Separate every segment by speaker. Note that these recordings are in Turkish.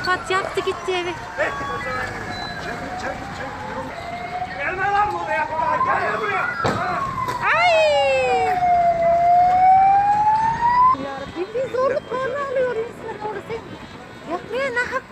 Speaker 1: Avukat yaktı gitti evi.
Speaker 2: Gelme lan buraya. Gel buraya.
Speaker 1: Ay! Ya bildiğin zorluklarla alıyor insan orada sen. Yakmaya ne hak?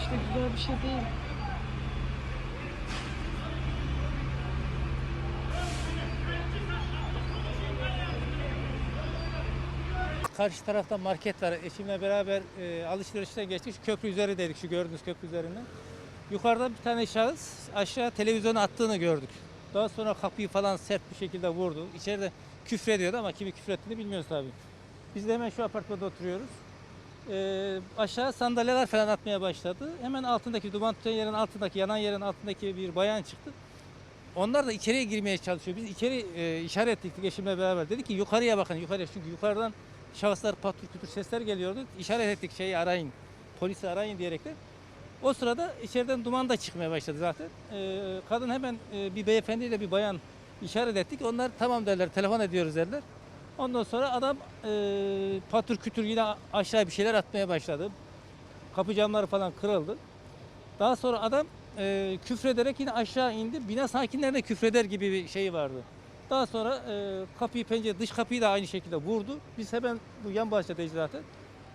Speaker 3: İşte güzel bir şey değil.
Speaker 4: Karşı tarafta market var. Eşimle beraber e, alışverişten geçtik. Şu köprü üzerindeydik, şu gördüğünüz köprü üzerinden. Yukarıda bir tane şahıs aşağı televizyonu attığını gördük. Daha sonra kapıyı falan sert bir şekilde vurdu. İçeride küfrediyordu ama kimi küfrettiğini bilmiyoruz tabii. Biz de hemen şu apartmanda oturuyoruz. E, aşağı sandalyeler falan atmaya başladı. Hemen altındaki duman tutan yerin altındaki, yanan yerin altındaki bir bayan çıktı. Onlar da içeriye girmeye çalışıyor. Biz içeri e, işaret ettik eşimle beraber. Dedik ki yukarıya bakın yukarıya. Çünkü yukarıdan şahıslar patır kütür sesler geliyordu. İşaret ettik şeyi arayın. Polisi arayın diyerekten. O sırada içeriden duman da çıkmaya başladı zaten. E, kadın hemen e, bir beyefendiyle bir bayan işaret ettik. Onlar tamam derler telefon ediyoruz derler. Ondan sonra adam e, patır kütür yine aşağı bir şeyler atmaya başladı. Kapı camları falan kırıldı. Daha sonra adam e, küfrederek yine aşağı indi. Bina sakinlerine küfreder gibi bir şey vardı. Daha sonra e, kapıyı pencere dış kapıyı da aynı şekilde vurdu. Biz hemen bu yan bahçedeyiz zaten.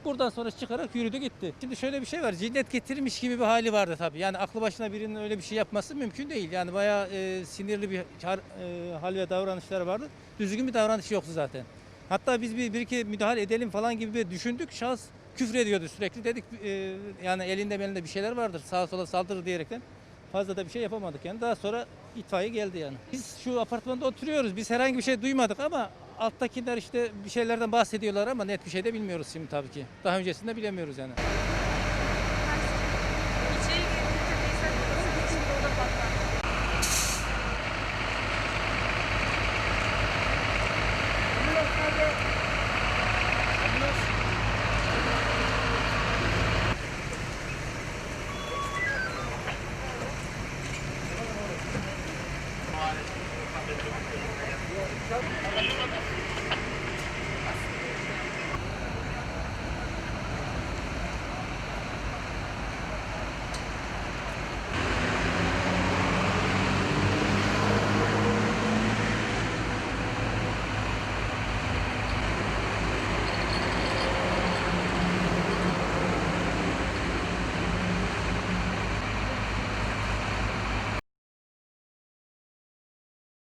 Speaker 4: Buradan sonra çıkarak yürüdü gitti. Şimdi şöyle bir şey var. Cinnet getirmiş gibi bir hali vardı tabii. Yani aklı başına birinin öyle bir şey yapması mümkün değil. Yani bayağı e, sinirli bir har- e, hal ve davranışlar vardı. Düzgün bir davranış yoktu zaten. Hatta biz bir, bir iki müdahale edelim falan gibi bir düşündük. Şahıs küfür ediyordu sürekli. Dedik e, yani elinde belinde bir şeyler vardır. Sağa sola saldırır diyerekten fazla da bir şey yapamadık yani. Daha sonra itfaiye geldi yani. Biz şu apartmanda oturuyoruz. Biz herhangi bir şey duymadık ama alttakiler işte bir şeylerden bahsediyorlar ama net bir şey de bilmiyoruz şimdi tabii ki. Daha öncesinde bilemiyoruz yani.
Speaker 3: İçeri girdiğinde